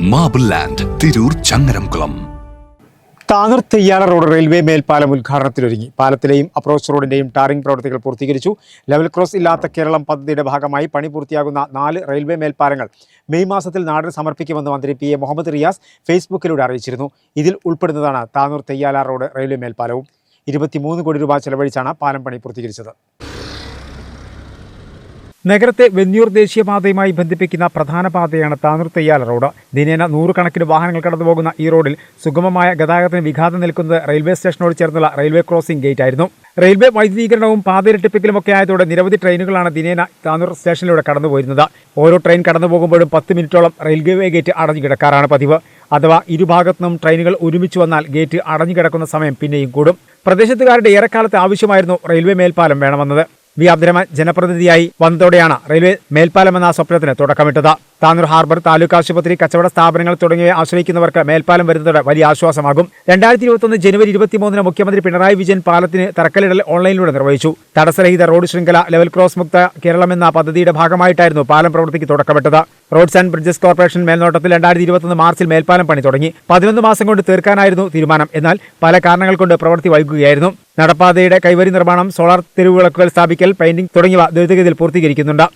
Marble land Tirur Changaramkulam Tanur Theyyala road railway മേൽപ്പാലം ഉദ്ഘാടനത്തിലൊരുങ്ങി പാലത്തിലെയും approach റോഡിന്റെയും tarring പ്രവർത്തികൾ പൂർത്തീകരിച്ചു. ലെവൽ ക്രോസ് ഇല്ലാത്ത കേരളം പദ്ധതിയുടെ ഭാഗമായി പണി പൂർത്തിയാകുന്ന നാല് റെയിൽവേ മേൽപ്പാലങ്ങൾ മെയ് മാസത്തിൽ നാടിന് സമർപ്പിക്കുമെന്ന് മന്ത്രി പി എ മുഹമ്മദ് റിയാസ് ഫേസ്ബുക്കിലൂടെ അറിയിച്ചിരുന്നു. ഇതിൽ ഉൾപ്പെടുന്നതാണ് താനൂർ തെയ്യാല റോഡ് റെയിൽവേ മേൽപ്പാലവും. ഇരുപത്തിമൂന്ന് കോടി രൂപ ചെലവഴിച്ചാണ് പാലം പണി പൂർത്തീകരിച്ചത്. നഗരത്തെ വെന്നിയൂർ ദേശീയപാതയുമായി ബന്ധിപ്പിക്കുന്ന പ്രധാന പാതയാണ് താനൂർ തെയ്യാല റോഡ്. ദിനേന നൂറുകണക്കിന് വാഹനങ്ങൾ കടന്നുപോകുന്ന ഈ റോഡിൽ സുഗമമായ ഗതാഗതത്തിന് വിഘാതം നിൽക്കുന്നത് റെയിൽവേ സ്റ്റേഷനോട് ചേർന്നുള്ള റെയിൽവേ ക്രോസിംഗ് ഗേറ്റ് ആയിരുന്നു റെയിൽവേ വൈദ്യുതീകരണവും പാതയിരട്ടിപ്പിക്കലുമൊക്കെ ആയതോടെ നിരവധി ട്രെയിനുകളാണ് ദിനേന താനൂർ സ്റ്റേഷനിലൂടെ കടന്നുപോയിരുന്നത്. ഓരോ ട്രെയിൻ കടന്നുപോകുമ്പോഴും പത്ത് മിനിറ്റോളം റെയിൽവേ ഗേറ്റ് അടഞ്ഞു കിടക്കാറാണ് പതിവ്. അഥവാ ഇരുഭാഗത്തുനിന്നും ട്രെയിനുകൾ ഒരുമിച്ച് വന്നാൽ ഗേറ്റ് അടഞ്ഞു കിടക്കുന്ന സമയം പിന്നെയും കൂടും. പ്രദേശത്തുകാരുടെ ഏറെക്കാലത്ത് ആവശ്യമായിരുന്നു റെയിൽവേ മേൽപ്പാലം വേണമെന്നത്. വി അബ്ദുറഹ്മാൻ ജനപ്രതിനിധിയായി വന്നതോടെയാണ് റെയിൽവേ മേൽപ്പാലം എന്ന സ്വപ്നത്തിന് തുടക്കമിട്ടത്. താനൂർ ഹാർബർ താലൂക്ക് ആശുപത്രി കച്ചവട സ്ഥാപനങ്ങൾ തുടങ്ങിയവയെ ആശ്രയിക്കുന്നവർക്ക് മേൽപ്പാലം വരുന്നതോടെ വലിയ ആശ്വാസമാകും. രണ്ടായിരത്തി ഇരുപത്തൊന്ന് ജനുവരി ഇരുപത്തിമൂന്നിന് മുഖ്യമന്ത്രി പിണറായി വിജയൻ പാലത്തിന് തറക്കല്ലിടൽ ഓൺലൈനിലൂടെ നിർവഹിച്ചു. തടസ്സരഹിത റോഡ് ശൃംഖല ലെവൽ ക്രോസ് മുക്ത കേരളം എന്ന പദ്ധതിയുടെ ഭാഗമായിട്ടായിരുന്നു പാലം പ്രവൃത്തിക്ക് തുടക്കമിട്ടത്. റോഡ്സ് ആൻഡ് ബ്രിഡ്ജസ് കോർപ്പറേഷൻ മേൽനോട്ടത്തിൽ രണ്ടായിരത്തി ഇരുപത്തൊന്ന് മാർച്ചിൽ മേൽപ്പാലം പണി തുടങ്ങി. പതിനൊന്ന് മാസം കൊണ്ട് തീർക്കാനായിരുന്നു തീരുമാനം. എന്നാൽ പല കാരണങ്ങൾ കൊണ്ട് പ്രവൃത്തി വൈകുകയായിരുന്നു. നടപ്പാതയുടെ കൈവരി നിർമ്മാണം സോളാർ തെരുവുവിളക്കുകൾ സ്ഥാപിക്കൽ പെയിന്റിംഗ് തുടങ്ങിയവ ദ്രുതഗതിയിൽ പൂർത്തീകരിക്കുന്നുണ്ട്.